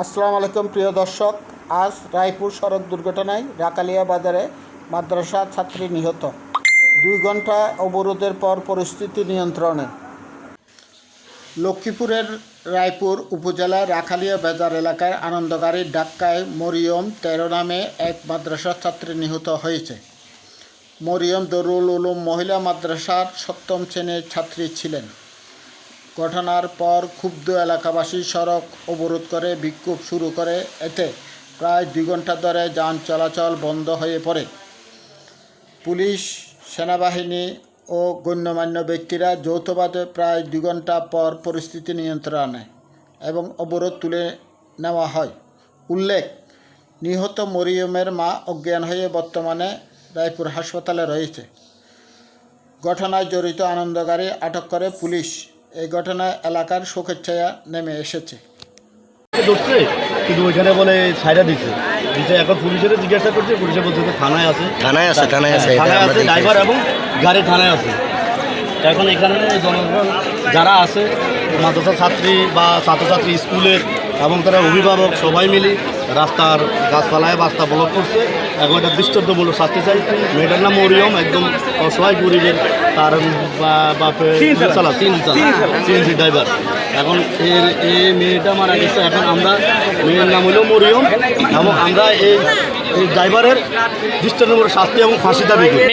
আসসালামু আলাইকুম, প্রিয় দর্শক। আজ রায়পুর সড়ক দুর্ঘটনায় রাকালিয়া বাজারে মাদ্রাসা ছাত্রী নিহত। দুই ঘণ্টা অবরোধের পর পরিস্থিতি নিয়ন্ত্রণে। লক্ষ্মীপুরের রায়পুর উপজেলার রাখালিয়া বাজার এলাকায় আনন্দগাড়ির ডাক্কায় মরিয়ম তেরো নামে এক মাদ্রাসা ছাত্রী নিহত হয়েছে। মরিয়ম দরুল উলুম মহিলা মাদ্রাসার সপ্তম শ্রেণির ছাত্রী ছিলেন। ঘটনার পর ক্ষুব্ধ এলাকাবাসী সড়ক অবরোধ করে, বিক্ষোভ শুরু করে। এতে প্রায় দুই ঘণ্টা ধরে যান চলাচল বন্ধ হয়ে পড়ে। পুলিশ, সেনাবাহিনী ও গণ্যমান্য ব্যক্তিরা যৌথভাবে প্রায় দুই ঘণ্টা পর পরিস্থিতি নিয়ন্ত্রণে আনে এবং অবরোধ তুলে নেওয়া হয়। উল্লেখ, নিহত মরিয়মের মা অজ্ঞান হয়ে বর্তমানে রায়পুর হাসপাতালে রয়েছে। ঘটনায় জড়িত আনন্দগাড়ি আটক করে পুলিশ। এই ঘটনায় এলাকার শোকের ছায়া নেমে এসেছে। ধরছে কিন্তু ওইখানে বলে ছাইরা দিচ্ছে দিচ্ছে এখন পুলিশের জিজ্ঞাসা করছে পুলিশে বলছে থানায় আছে। থানায় আছে থানায় আছে থানায় আছে ড্রাইভার এবং গাড়ি থানায় আছে। এখন এখানে জনগণ যারা আছে মাদ্রাসা ছাত্রী বা ছাত্রছাত্রী স্কুলের এবং তারা অভিভাবক সবাই মিলে রাস্তার গাছপালায় রাস্তা ব্লক করছে। এখন এটা দৃষ্টান্তমূলক শাস্তি চাই। মেয়েটার নাম মরিয়ম একদম অসহায় গরিবের তার বা- বাপে চালা তিন চালা সিএনজি ড্রাইভার এখন এর এই মেয়েটা মারা গেছে। এখন আমরা মেয়ের নাম হলো মরিয়ম। এবং আমরা এই এই ড্রাইভারের দৃষ্টান্তমূলক শাস্তি এবং ফাঁসি দাবি করি।